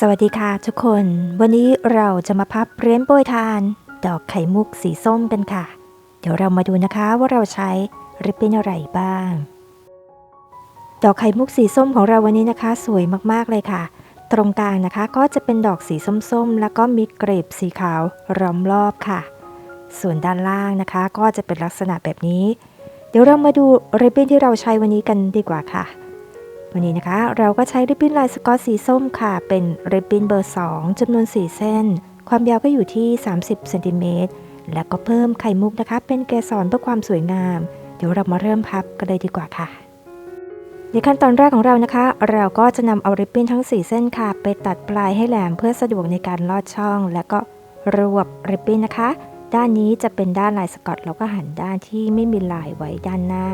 สวัสดีค่ะทุกคน วันนี้เราจะมาพับเรียนโปรยทาน ดอกไข่มุกสีส้มกันค่ะ เดี๋ยวเรามาดูนะคะว่าเราใช้ริบบิ้นอะไรบ้าง ดอกไข่มุกสีส้มของเราวันนี้นะคะ สวยมากๆเลยค่ะ ตรงกลางนะคะก็จะเป็นดอกสีส้มๆ แล้วก็มีเกรบสีขาวล้อมรอบค่ะ ส่วนด้านล่างนะคะ ก็จะเป็นลักษณะแบบนี้ เดี๋ยวเรามาดูริบบิ้นที่เราใช้วันนี้กันดีกว่าค่ะ วันนี้นะคะเราก็ใช้ริบบิ้นลายสกอตสีส้มค่ะ เป็นริบบิ้นเบอร์ 2จำนวน 4 เส้น ความยาวก็อยู่ที่ 30เซนติเมตรแล้วก็เพิ่มไข่มุกนะคะ เป็นเกสรเพื่อความสวยงาม เดี๋ยวเรามาเริ่มพับกันเลยดีกว่าค่ะ ในขั้นตอนแรกของเรานะคะ เราก็จะนำเอาริบบิ้นทั้ง 4 เส้นค่ะ ไปตัดปลายให้แหลมเพื่อสะดวกในการลอดช่อง และก็รวบริบบิ้นนะคะ ด้านนี้จะเป็นด้านลายสกอตแล้วก็หันด้านที่ไม่มีลายไว้ด้านหน้า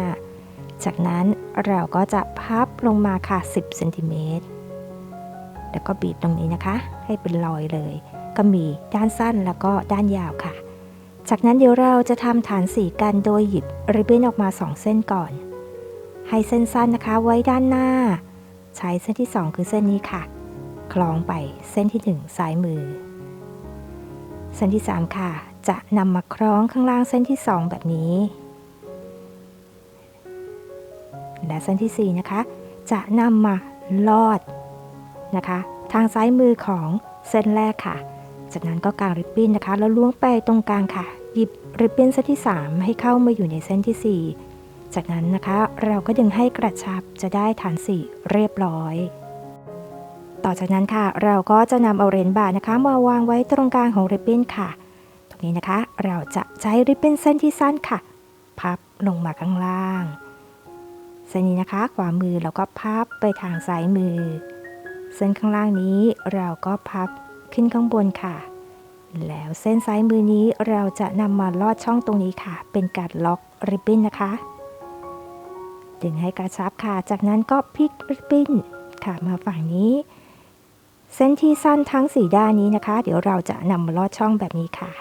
จากนั้นเราก็จะพับลงมาค่ะ 10เซนติเมตรแล้วก็บีบตรงนี้นะคะ ให้เป็นรอยเลย ก็มีด้านสั้นแล้วก็ด้านยาวค่ะ จากนั้นเดี๋ยวเราจะทำฐานสีกันโดยหยิบริบบิ้นออกมา 2 เส้นก่อน ให้เส้นสั้นนะคะไว้ด้านหน้า ใช้เส้นที่ 2 คือเส้นนี้ค่ะ คล้องไปเส้นที่ 1 ซ้ายมือ เส้นที่ 3 ค่ะ จะนำมาคล้องข้างล่างเส้นที่ 2 แบบนี้ และเส้นที่ 4 นะคะ จะนำมาลอดนะคะ ทางซ้ายมือของเส้นแรกค่ะ จากนั้นก็กางริบบิ้นนะคะ แล้วล้วงไปตรงกลางค่ะ หยิบริบบิ้นเส้นที่ 3 ให้เข้ามาอยู่ในเส้นที่ 4 จากนั้นนะคะเราก็ดึงให้กระชับจะได้ฐานสีเรียบร้อย ต่อจากนั้นค่ะ เราก็จะนำเอาเหรียญบาทนะคะ มาวางไว้ตรงกลางของริบบิ้นค่ะ ตรงนี้นะคะเราจะใช้ริบบิ้นเส้นที่สั้นค่ะ พับลงมาข้างล่าง เส้นนี้นะคะ ขวามือเราก็พับไปทางซ้ายมือ เส้นข้างล่างนี้เราก็พับขึ้นข้างบนค่ะ แล้วเส้นซ้ายมือนี้เราจะนำมาลอดช่องตรงนี้ค่ะ เป็นการล็อกริบบิ้นนะคะ ดึงให้กระชับค่ะ จากนั้นก็พลิกริบบิ้นค่ะมาฝั่งนี้ เส้นที่สั้นทั้งสีด้านนี้นะคะ เดี๋ยวเราจะนำมาลอดช่องแบบนี้ค่ะ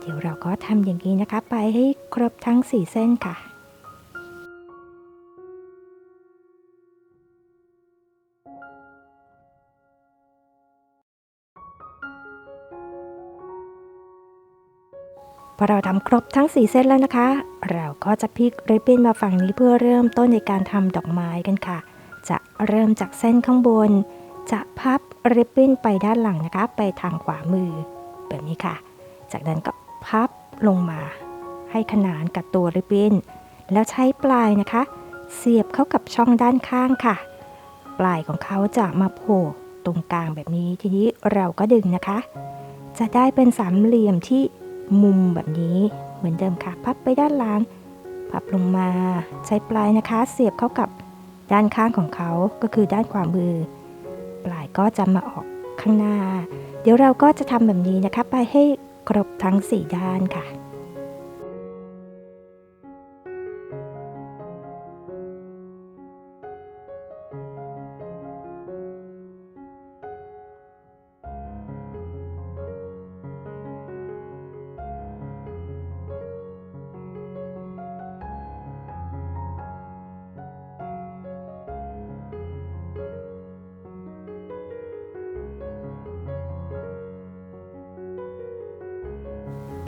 เดี๋ยวเราก็ทำอย่างนี้นะคะ ไปให้ครบทั้งสี่เส้นค่ะ พอเราทำครบทั้ง 4เส้นแล้วนะคะ เราก็จะพลิกริบบิ้นมาฝั่งนี้เพื่อเริ่มต้นในการทำดอกไม้กันค่ะ จะเริ่มจากเส้นข้างบน จะพับริบบิ้นไปด้านหลังนะคะ ไปทางขวามือ แบบนี้ค่ะ จากนั้นก็พับลงมาให้ขนานกับตัวริบบิ้น แล้วใช้ปลายนะคะ เสียบเข้ากับช่องด้านข้างค่ะ ปลายของเขาจะมาโผล่ตรงกลางแบบนี้ ทีนี้เราก็ดึงนะคะ จะได้เป็นสามเหลี่ยมที่ มุมแบบนี้เหมือนเดิมค่ะ พับไปด้านหลังพับลงมาใช้ปลายนะคะ เสียบเข้ากับด้านข้างของเขาก็คือด้านขวามือ ปลายก็จะมาออกข้างหน้า เดี๋ยวเราก็จะทำแบบนี้นะคะ ไปให้ครบทั้ง 4 ด้านค่ะ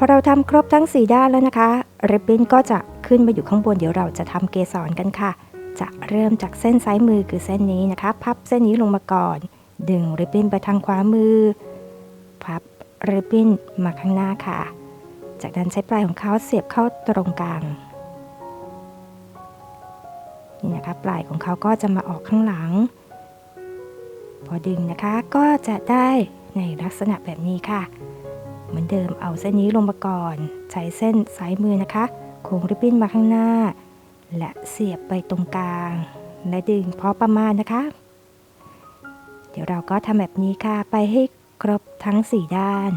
อเราทำครบทั้ง 4 ด้านแล้วนะคะริบบิ้นก็จะขึ้นมาอยู่ข้างบนเดี๋ยวเราจะทำเกสรกันค่ะ จะเริ่มจากเส้นซ้ายมือคือเส้นนี้นะคะ พับเส้นนี้ลงมาก่อน ดึงริบบิ้นไปทางขวามือ พับริบบิ้นมาข้างหน้าค่ะ จากนั้นใช้ปลายของเขาเสียบเข้าตรงกลางนี่นะคะปลายของเขาก็จะมาออกข้างหลัง พอดึงนะคะก็จะได้ในลักษณะแบบนี้ค่ะ เหมือนเดิมเอาเส้นนี้ลงมาก่อน ใช้เส้นซ้ายมือนะคะ โค้งริบบิ้นมาข้างหน้า และเสียบไปตรงกลาง และดึงพอประมาณนะคะ เดี๋ยวเราก็ทำแบบนี้ค่ะ ไปให้ครบทั้ง 4 ด้าน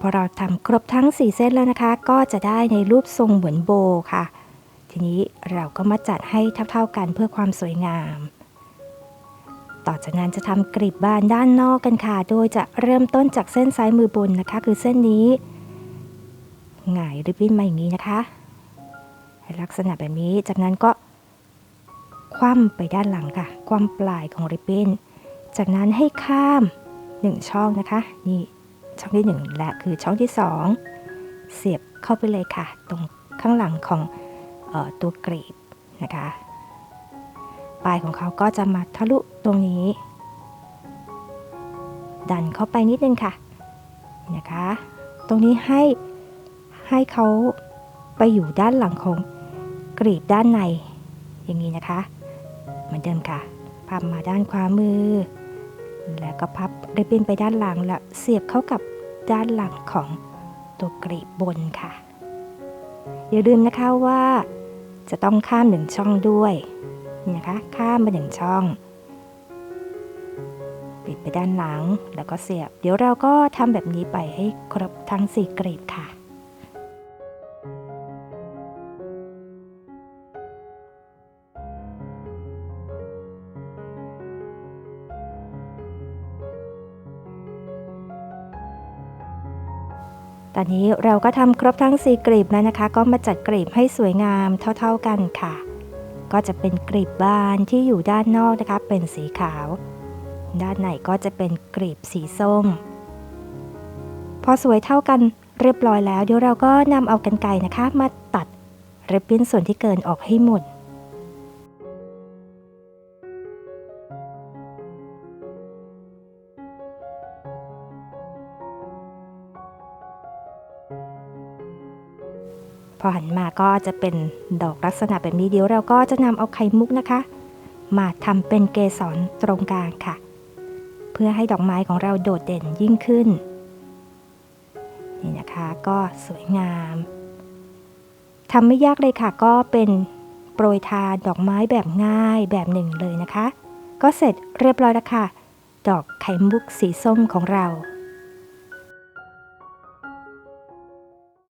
พอเราทำครบทั้ง 4 เส้นแล้วนะคะ ก็จะได้ในรูปทรงเหมือนโบค่ะ ทีนี้เราก็มาจัดให้เท่าๆกันเพื่อความสวยงาม ต่อจากนั้นจะทำกลีบบานด้านนอกกันค่ะ โดยจะเริ่มต้นจากเส้นซ้ายมือบนนะคะ คือเส้นนี้หงายริบบิ้นมาอย่างนี้นะคะ ลักษณะแบบนี้จากนั้นก็ คว่ำไปด้านหลังค่ะ คว่ำปลายของริบบิ้น จากนั้นให้ข้าม 1 ช่องนะคะ นี่ ช่องที่ 1 และคือช่องที่ 2 เสียบเข้าไปเลยค่ะ ตรงข้างหลังของออตัวกรีบนะคะปลายของเขาก็จะมาทะลุตรงนี้ ดันเข้าไปนิดนึงค่ะนะคะ ตรงนี้ให้ให้เขาไปอยู่ด้านหลังของกรีบด้านในอย่างนี้นะคะ เหมือนเดิมค่ะพับมาด้านขวามือ แล้วก็พับริบบิ้นไปด้านหลังแล้วเสียบเข้ากับด้านหลังของตัวกรีบบนค่ะ อย่าลืมนะคะว่าจะต้องข้ามหนึ่งช่องด้วยนะคะข้ามไปหนึ่งช่อง ปิดไปด้านหลังแล้วก็เสียบ เดี๋ยวเราก็ทำแบบนี้ไปให้ครบทั้ง4กรีบค่ะ ตอนนี้เราก็ทำครบทั้ง 4กลีบแล้วนะคะ ก็มาจัดกลีบให้สวยงามเท่าๆกันค่ะ ก็จะเป็นกลีบบานที่อยู่ด้านนอกนะคะ เป็นสีขาว ด้านในก็จะเป็นกลีบสีส้ม พอสวยเท่ากันเรียบร้อยแล้ว เดี๋ยวเราก็นำเอากันไกรนะคะ มาตัดริบบิ้นส่วนที่เกินออกให้หมด พอหันมาก็จะเป็นดอกลักษณะแบบนี้เดี๋ยวเราก็จะนำเอาไข่มุกนะคะ มาทำเป็นเกสรตรงกลางค่ะ เพื่อให้ดอกไม้ของเราโดดเด่นยิ่งขึ้น นี่นะคะก็สวยงามทำไม่ยากเลยค่ะ ก็เป็นโปรยทานดอกไม้แบบง่ายแบบหนึ่งเลยนะคะ ก็เสร็จเรียบร้อยแล้วค่ะ ดอกไข่มุกสีส้มของเรา